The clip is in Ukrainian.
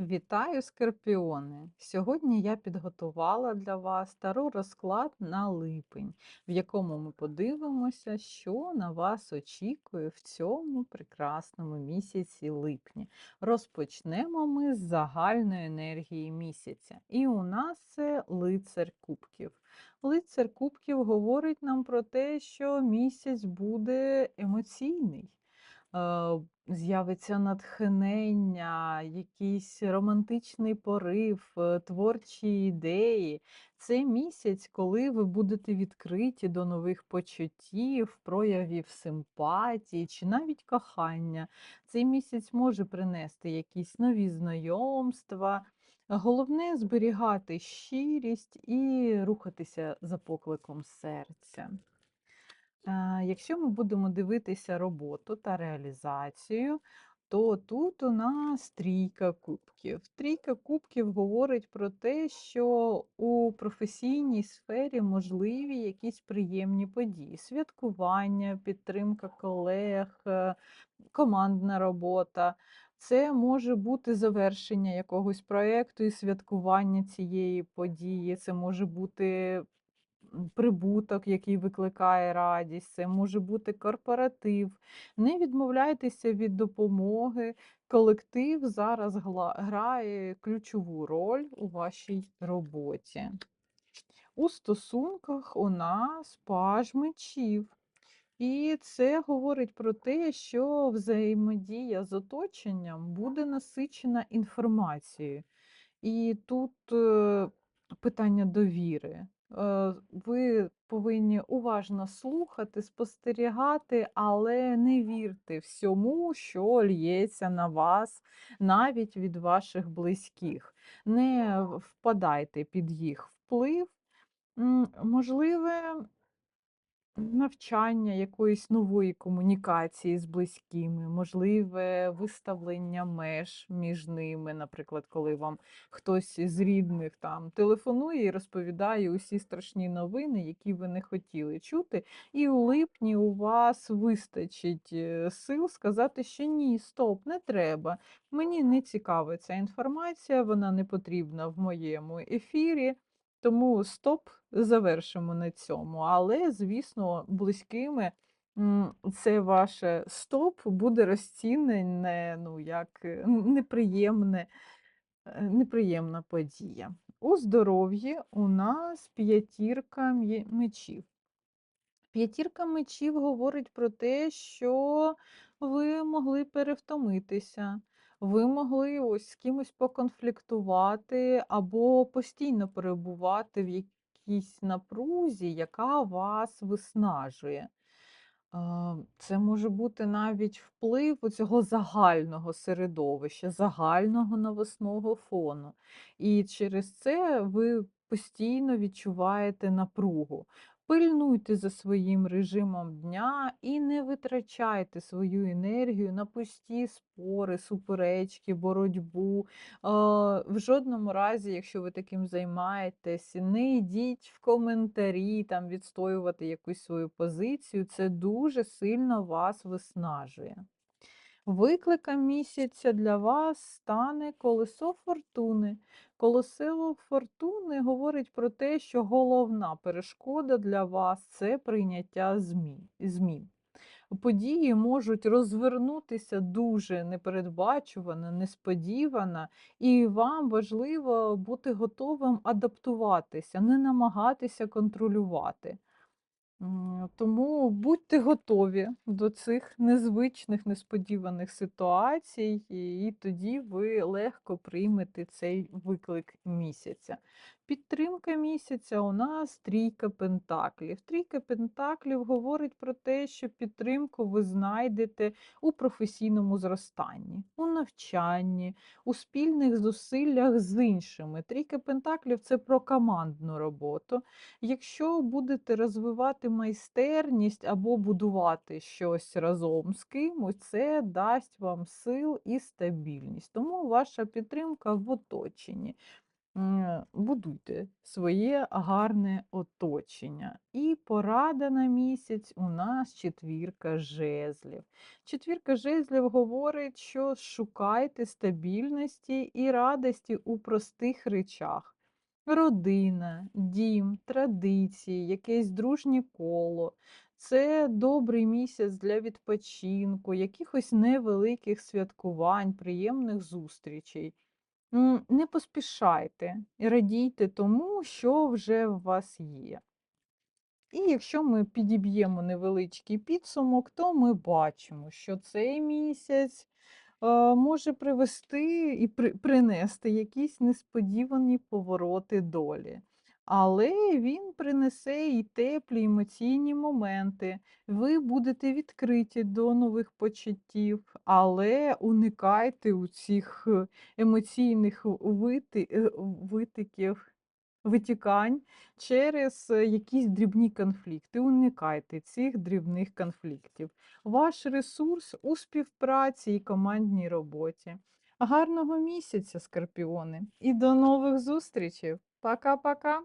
Вітаю, скорпіони! Сьогодні я підготувала для вас старий розклад на липень, в якому ми подивимося, що на вас очікує в цьому прекрасному місяці липні. Розпочнемо ми з загальної енергії місяця. І у нас це лицар кубків. Лицар кубків говорить нам про те, що місяць буде емоційний з'явиться натхнення, якийсь романтичний порив, е, творчі ідеї. Це місяць, коли ви будете відкриті до нових почуттів, проявів симпатії чи навіть кохання. Цей місяць може принести якісь нові знайомства. Головне зберігати щирість і рухатися за покликом серця. Якщо ми будемо дивитися роботу та реалізацію, то тут у нас трійка кубків. Трійка кубків говорить про те, що у професійній сфері можливі якісь приємні події: святкування, підтримка колег, е, командна робота. Це може бути завершення якогось проєкту і святкування цієї події. Це може бути прибуток, який викликає радість, це може бути корпоратив. Не відмовляйтеся від допомоги. Колектив зараз грає ключову роль у вашій роботі. У стосунках у нас паж мечів. І це говорить про те, що взаємодія з оточенням буде насичена інформацією. І тут е, питання довіри. Е, Ви повинні уважно слухати, спостерігати, але не вірте всьому, що лється на вас, навіть від ваших близьких. Не впадайте під їх вплив. Можливе, Навчання якоїсь нової комунікації з близькими, можливе виставлення меж між ними, наприклад, коли вам хтось з рідних там телефонує і розповідає усі страшні новини, які ви не хотіли чути, і у липні у вас вистачить е, сил сказати, що ні, стоп, не треба. Мені не цікава ця інформація, вона не потрібна в моєму ефірі. Тому стоп, завершимо на цьому. Але, звісно, близькими це ваше стоп буде розцінене ну, як е, неприємне, е, неприємна подія. У здоров'ї у нас п'ятірка мечів. П'ятірка мечів говорить про те, що ви могли перевтомитися, ви могли ось з кимось поконфліктувати або постійно перебувати в якійсь напрузі, яка вас виснажує. Це може бути навіть вплив цього загального середовища, загального новосного фону. І через це ви постійно відчуваєте напругу. Пильнуйте за своїм режимом дня і не витрачайте свою енергію на пусті спори, суперечки, боротьбу. В жодному разі, якщо ви таким займаєтесь, не йдіть в коментарі, там відстоювати якусь свою позицію. Це дуже сильно вас виснажує. Викликом місяця для вас стане колесо фортуни. Колесо фортуни говорить про те, що головна перешкода для вас це прийняття змін. Події можуть розвернутися дуже непередбачувано, несподівано, і вам важливо бути готовим адаптуватися, не намагатися контролювати. Тому будьте готові до цих незвичних, несподіваних ситуацій, і тоді ви легко приймете цей виклик місяця. Підтримка місяця у нас трійка пентаклів. Трійка пентаклів говорить про те, що підтримку ви знайдете у професійному зростанні, у навчанні, у спільних зусиллях з іншими. Трійка пентаклів це про командну роботу. Якщо будете розвивати майстерність або будувати щось разом з кимось, це дасть вам сил і стабільність. Тому ваша підтримка в оточенні. Будуйте своє гарне оточення. І порада на місяць у нас четвірка жезлів. Четвірка жезлів говорить, що шукайте стабільності і радості у простих речах. Родина, дім, традиції, якесь дружнє коло. Це добрий місяць для відпочинку, якихось невеликих святкувань, приємних зустрічей. Не поспішайте і радійте тому, що вже в вас є. І якщо ми підіб'ємо невеличкий підсумок, то ми бачимо, що цей місяць може привести і при, принести якісь несподівані повороти долі. Але він принесе і теплі емоційні моменти. Ви будете відкриті до нових почуттів, але уникайте у цих е, емоційних е, витиків, витікань через е, якісь дрібні конфлікти. Уникайте цих дрібних конфліктів. Ваш ресурс у співпраці і командній роботі. Гарного місяця, скорпіони, і до нових зустрічей. Пока-пока.